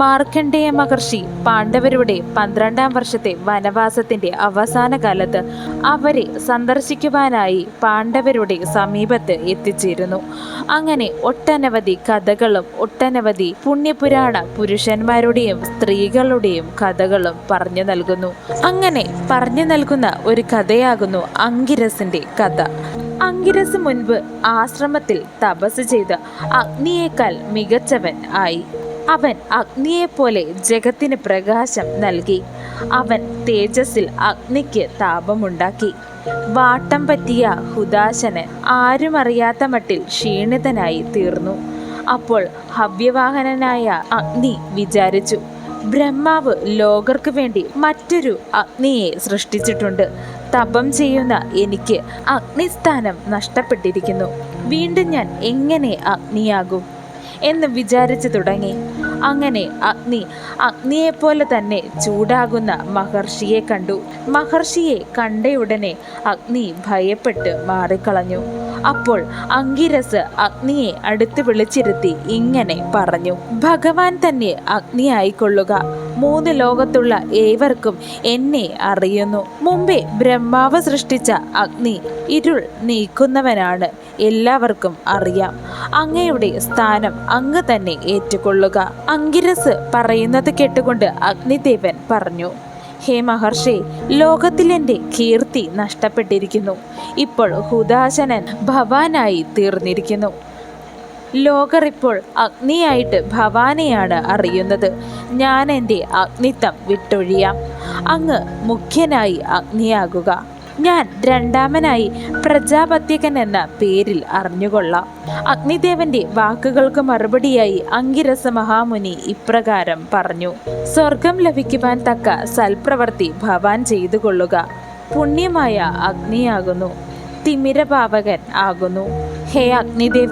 മാർക്കണ്ഡേയ മഹർഷി പാണ്ഡവരുടെ പന്ത്രണ്ടാം വർഷത്തെ വനവാസത്തിന്റെ അവസാന കാലത്ത് അവരെ സന്ദർശിക്കുവാനായി പാണ്ഡവരുടെ സമീപത്ത് എത്തിച്ചേരുന്നു. അങ്ങനെ ഒട്ടനവധി കഥകളും ഒട്ടനവധി പുണ്യപുരാണ പുരുഷന്മാരുടെയും സ്ത്രീകളുടെയും കഥകളും പറഞ്ഞു നൽകുന്നു. അങ്ങനെ പറഞ്ഞു നൽകുന്ന ഒരു കഥയാകുന്നു അങ്കിരസിന്റെ കഥ. അങ്കിരസ് മുൻപ് ആശ്രമത്തിൽ തപസ് ചെയ്ത് അഗ്നിയേക്കാൾ മികച്ചവൻ ആയി. അവൻ അഗ്നിയെപ്പോലെ ജഗത്തിന് പ്രകാശം നൽകി. അവൻ തേജസ്സിൽ അഗ്നിക്ക് താപമുണ്ടാക്കി. വാട്ടം പറ്റിയ ഹുദാശന് ആരും അറിയാത്ത മട്ടിൽ ക്ഷീണിതനായി തീർന്നു. അപ്പോൾ ഹവ്യവാഹനനായ അഗ്നി വിചാരിച്ചു ബ്രഹ്മാവ് ലോകർക്ക് വേണ്ടി മറ്റൊരു അഗ്നിയെ സൃഷ്ടിച്ചിട്ടുണ്ട്. തപം ചെയ്യുന്ന എനിക്ക് അഗ്നിസ്ഥാനം നഷ്ടപ്പെട്ടിരിക്കുന്നു. വീണ്ടും ഞാൻ എങ്ങനെ അഗ്നിയാകും? എന്ന് വിചാരിച്ചു തുടങ്ങി. അങ്ങനെ അഗ്നി അഗ്നിയെപ്പോലെ തന്നെ ചൂടാകുന്ന മഹർഷിയെ കണ്ടു. മഹർഷിയെ കണ്ടയുടനെ അഗ്നി ഭയപ്പെട്ട് മാറിക്കളഞ്ഞു. അപ്പോൾ അങ്കിരസ് അഗ്നിയെ അടുത്ത് വിളിച്ചിരുത്തി ഇങ്ങനെ പറഞ്ഞു. ഭഗവാൻ തന്നെ അഗ്നിയായിക്കൊള്ളുക. മൂന്ന് ലോകത്തുള്ള ഏവർക്കും എന്നെ അറിയുന്നു. മുമ്പേ ബ്രഹ്മാവ് സൃഷ്ടിച്ച അഗ്നി ഇരുൾ നീക്കുന്നവനാണ്. എല്ലാവർക്കും അറിയാം. അങ്ങയുടെ സ്ഥാനം അങ്ങ് തന്നെ ഏറ്റുകൊള്ളുക. അങ്കിരസ് പറയുന്നത് കേട്ടുകൊണ്ട് അഗ്നിദേവൻ പറഞ്ഞു. ഹേ മഹർഷി ലോകത്തിലെന്റെ കീർത്തി നഷ്ടപ്പെട്ടിരിക്കുന്നു. ഇപ്പോൾ ഹുദാശനൻ ഭവാനായി തീർന്നിരിക്കുന്നു. ലോകർ ഇപ്പോൾ അഗ്നിയായിട്ട് ഭവാനെയാണ് അറിയുന്നത്. ഞാൻ എന്റെ അഗ്നിത്വം വിട്ടൊഴിയാം. അങ്ങ് മുഖ്യനായി അഗ്നിയാകുക. ഞാൻ രണ്ടാമനായി പ്രജാപത്യകൻ എന്ന പേരിൽ അറിഞ്ഞുകൊള്ളാം. അഗ്നിദേവന്റെ വാക്കുകൾക്ക് മറുപടിയായി അങ്കിരസ മഹാമുനി ഇപ്രകാരം പറഞ്ഞു സ്വർഗം ലഭിക്കുവാൻ തക്ക സൽപ്രവർത്തി ഭവാൻ ചെയ്തു കൊള്ളുക. പുണ്യമായ അഗ്നിയാകുന്നു തിമിരപാവകൻ ആകുന്നു. ഹേ അഗ്നിദേവ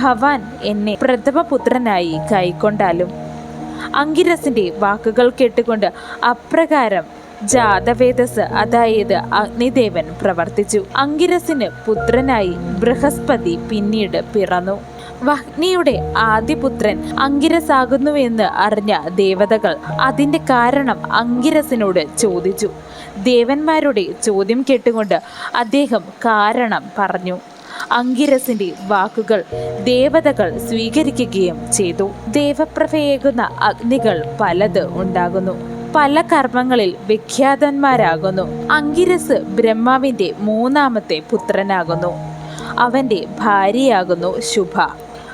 ഭവാൻ എന്നെ പ്രഥമപുത്രനായി കൈക്കൊണ്ടാലും അങ്കിരസിന്റെ വാക്കുകൾ കേട്ടുകൊണ്ട് അപ്രകാരം ജാതവേദസ് അതായത് അഗ്നിദേവൻ പ്രവർത്തിച്ചു. അങ്കിരസിന് പുത്രനായി ബൃഹസ്പതി പിന്നീട് പിറന്നു. വഹ്നിയുടെ ആദ്യപുത്രൻ അങ്കിരസാകുന്നുവെന്ന് അറിഞ്ഞ ദേവതകൾ അതിന്റെ കാരണം അങ്കിരസിനോട് ചോദിച്ചു. ദേവന്മാരുടെ ചോദ്യം കേട്ടുകൊണ്ട് അദ്ദേഹം കാരണം പറഞ്ഞു. അങ്കിരസിന്റെ വാക്കുകൾ ദേവതകൾ സ്വീകരിക്കുകയും ചെയ്തു. ദേവപ്രഭയേകുന്ന അഗ്നികൾ പലത് ഉണ്ടാകുന്നു. പല കർമ്മങ്ങളിൽ വിഖ്യാതന്മാരാകുന്നു. അങ്കിരസ് ബ്രഹ്മാവിന്റെ മൂന്നാമത്തെ പുത്രനാകുന്നു. അവന്റെ ഭാര്യയാകുന്നു ശുഭ.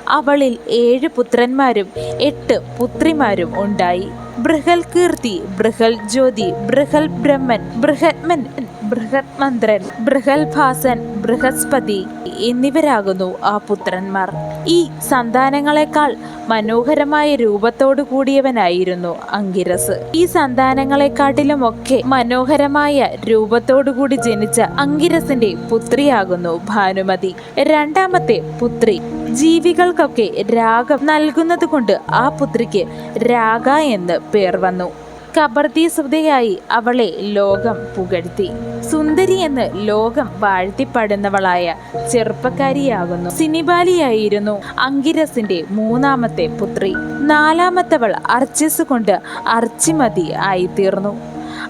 അവളിൽ ഏഴ് പുത്രന്മാരും എട്ട് പുത്രിമാരും ഉണ്ടായി. ബൃഹൽ കീർത്തി ബൃഹൽ ജ്യോതി ബൃഹൽ ബ്രഹ്മൻ ബൃഹത്മൻ ബൃഹത്മന്ത്രൻ ബൃഹൽഭാസൻ ബൃഹസ്പതി എന്നിവരാകുന്നു ആ പുത്രന്മാർ. ഈ സന്താനങ്ങളെക്കാൾ മനോഹരമായ രൂപത്തോടു കൂടിയവനായിരുന്നു അങ്കിരസ്. ഈ സന്താനങ്ങളെക്കാട്ടിലുമൊക്കെ മനോഹരമായ രൂപത്തോടു കൂടി ജനിച്ച അങ്കിരസിന്റെ പുത്രിയാകുന്നു ഭാനുമതി. രണ്ടാമത്തെ പുത്രി. ജീവികൾക്കൊക്കെ രാഗം നൽകുന്നത് കൊണ്ട് ആ പുത്രിക്ക് രാഗ എന്ന് പേർ വന്നു. കബർദി സുതയായി അവളെ ലോകം പുകഴ്ത്തി. സുന്ദരി എന്ന് ലോകം വാഴ്ത്തിപ്പാടുന്നവളായ ചെറുപ്പക്കാരിയാകുന്നു. സിനിബാലിയായിരുന്നു അങ്കിരസിന്റെ മൂന്നാമത്തെ പുത്രി. നാലാമത്തവൾ അർച്ചിസ് കൊണ്ട് അർച്ചിമതി ആയിത്തീർന്നു.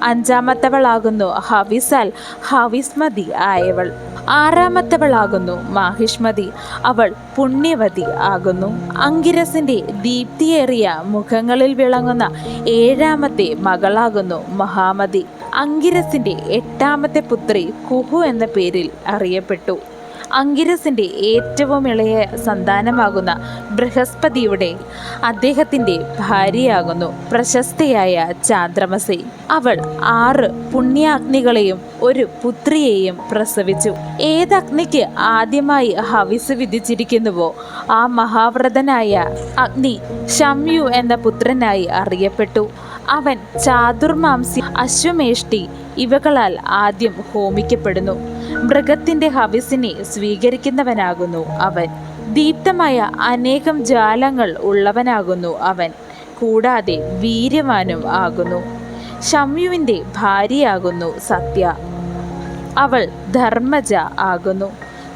അഞ്ചാമത്തവളാകുന്നു ഹവിസാൽ ഹവിസ്മതി ആയവൾ. ആറാമത്തവളാകുന്നു മാഹിഷ്മതി. അവൾ പുണ്യവതി ആകുന്നു. അങ്കിരസിന്റെ ദീപ്തിയേറിയ മുഖങ്ങളിൽ വിളങ്ങുന്ന ഏഴാമത്തെ മകളാകുന്നു മഹാമതി. അങ്കിരസിന്റെ എട്ടാമത്തെ പുത്രി കുഹു എന്ന പേരിൽ അറിയപ്പെട്ടു. അങ്കിരസിന്റെ ഏറ്റവും ഇളയ സന്താനമാകുന്ന ബൃഹസ്പതിയുടെ അദ്ദേഹത്തിന്റെ ഭാര്യയാകുന്നു. പ്രശസ്തയായ ചാന്ദ്രമസി. അവൾ ആറ് പുണ്യാഗ്നികളെയും ഒരു പുത്രിയെയും പ്രസവിച്ചു. ഏതഗ്നിക്ക് ആദ്യമായി ഹവിസ് വിധിച്ചിരിക്കുന്നുവോ? ആ മഹാവ്രതനായ അഗ്നി ശമ്യു എന്ന പുത്രനായി അറിയപ്പെട്ടു. അവൻ ചാതുർമാംസി അശ്വമേഷ്ടി ഇവകളാൽ ആദ്യം ഹോമിക്കപ്പെടുന്നു. മൃഗത്തിന്റെ ഹവിസിനെ സ്വീകരിക്കുന്നവനാകുന്നു അവൻ. ദീപ്തമായ അനേകം ജാലങ്ങൾ ഉള്ളവനാകുന്നു അവൻ. കൂടാതെ വീര്യവാനും ആകുന്നു. ഷമ്യുവിന്റെ ഭാര്യയാകുന്നു സത്യ. അവൾ ധർമ്മജ ആകുന്നു.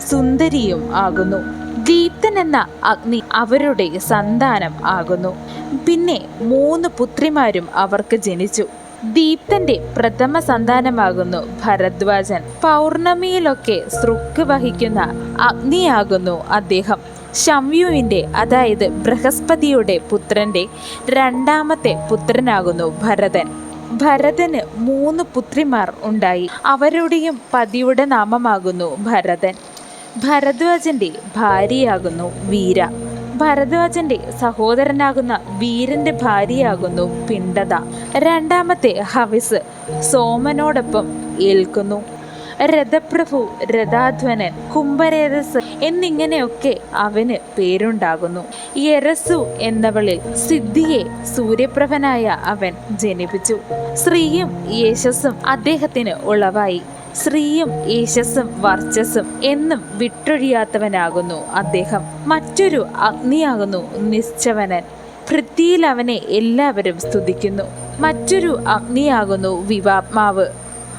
സുന്ദരിയും ആകുന്നു. ദീപ്തൻ എന്ന അഗ്നി അവരുടെ സന്താനം ആകുന്നു. പിന്നെ മൂന്ന് പുത്രിമാരും അവർക്ക് ജനിച്ചു. ദീപ്തന്റെ പ്രഥമ സന്താനമാകുന്നു ഭരദ്വാജൻ. പൗർണമിയിലൊക്കെ സൃക്ക് വഹിക്കുന്ന അഗ്നിയാകുന്നു അദ്ദേഹം. ശംയുവിന്റെ അതായത് ബൃഹസ്പതിയുടെ പുത്രന്റെ രണ്ടാമത്തെ പുത്രനാകുന്നു ഭരതൻ. ഭരതന് മൂന്ന് പുത്രിമാർ ഉണ്ടായി. അവരുടെയും പതിയുടെ നാമമാകുന്നു ഭരതൻ. ഭരദ്വാജന്റെ ഭാര്യയാകുന്നു വീര. ഭരദ്വാജന്റെ സഹോദരനാകുന്ന വീരന്റെ ഭാര്യയാകുന്നു പിണ്ടത. രണ്ടാമത്തെ ഹവിസ് സോമനോടൊപ്പം ഏൽക്കുന്നു. രഥപ്രഭു രഥാധ്വനൻ കുംഭരേതസ് എന്നിങ്ങനെയൊക്കെ അവന് പേരുണ്ടാകുന്നു. യരസു എന്നവളിൽ സിദ്ധിയെ സൂര്യപ്രഭനായ അവൻ ജനിപ്പിച്ചു. ശ്രീയും യേശസ്സും അദ്ദേഹത്തിന് ഉളവായി. ശ്രീയും യേശസ്സും വർച്ചസ്സും എന്നും വിട്ടൊഴിയാത്തവനാകുന്നു. അദ്ദേഹം മറ്റൊരു അഗ്നിയാകുന്നു നിശ്ചവനൻ. പൃഥ്വിയിൽ അവനെ എല്ലാവരും സ്തുതിക്കുന്നു. മറ്റൊരു അഗ്നിയാകുന്നു വിവാത്മാവ്.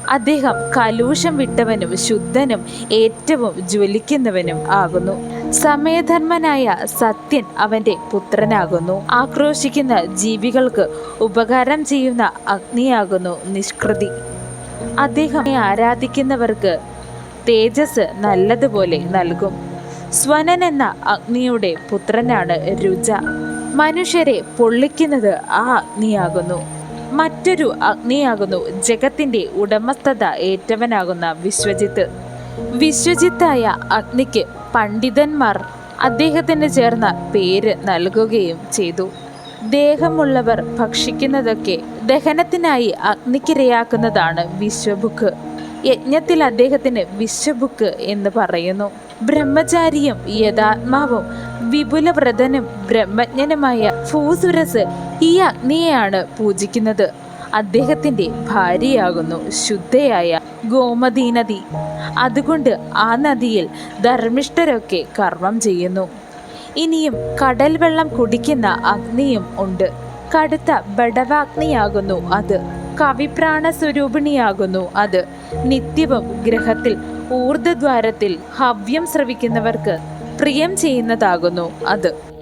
അദ്ദേഹം കലൂഷം വിട്ടവനും ശുദ്ധനും ഏറ്റവും ജ്വലിക്കുന്നവനും ആകുന്നു. സമയധർമ്മനായ സത്യൻ അവന്റെ പുത്രനാകുന്നു. ആക്രോശിക്കുന്ന ജീവികൾക്ക് ഉപകാരം ചെയ്യുന്ന അഗ്നിയാകുന്നു നിഷ്കൃതി. അദ്ദേഹം ആരാധിക്കുന്നവർക്ക് തേജസ് നല്ലതുപോലെ നൽകും. സ്വനൻ എന്ന അഗ്നിയുടെ പുത്രനാണ് രുച. മനുഷ്യരെ പൊള്ളിക്കുന്നത് ആ അഗ്നിയാകുന്നു. മറ്റൊരു അഗ്നിയാകുന്നു ജഗത്തിന്റെ ഉടമസ്ഥത ഏറ്റവനാകുന്ന വിശ്വജിത്ത്. വിശ്വജിത്തായ അഗ്നിക്ക് പണ്ഡിതന്മാർ അദ്ദേഹത്തിന് ചേർന്ന പേര് നൽകുകയും ചെയ്തു. ദേഹമുള്ളവർ ഭക്ഷിക്കുന്നതൊക്കെ ദഹനത്തിനായി അഗ്നിക്കിരയാക്കുന്നതാണ് വിശ്വബുക്ക് യജ്ഞത്തിൽ അദ്ദേഹത്തിന് വിശ്വബുക്ക് എന്ന് പറയുന്നു. ബ്രഹ്മചാരിയും യഥാത്മാവും വിപുലവ്രതനും ബ്രഹ്മജ്ഞനുമായ ഫൂസുരസ് ഈ അഗ്നിയെയാണ് പൂജിക്കുന്നത്. അദ്ദേഹത്തിന്റെ ഭാര്യയാകുന്നു ശുദ്ധയായ ഗോമതി നദി അതുകൊണ്ട് ആ നദിയിൽ ധർമ്മിഷ്ഠരൊക്കെ കർമ്മം ചെയ്യുന്നു. ഇനിയും കടൽ വെള്ളം കുടിക്കുന്ന അഗ്നിയും ഉണ്ട്. കടുത്ത ബടവാഗ്നിയാകുന്നു അത്. കവിപ്രാണ സ്വരൂപിണിയാകുന്നു അത്. നിത്യവും ഗ്രഹത്തിൽ ഊർദ്ധദ്വാരത്തിൽ ഹവ്യം ശ്രവിക്കുന്നവർക്ക് പ്രിയം ചെയ്യുന്നതാകുന്നു അത്.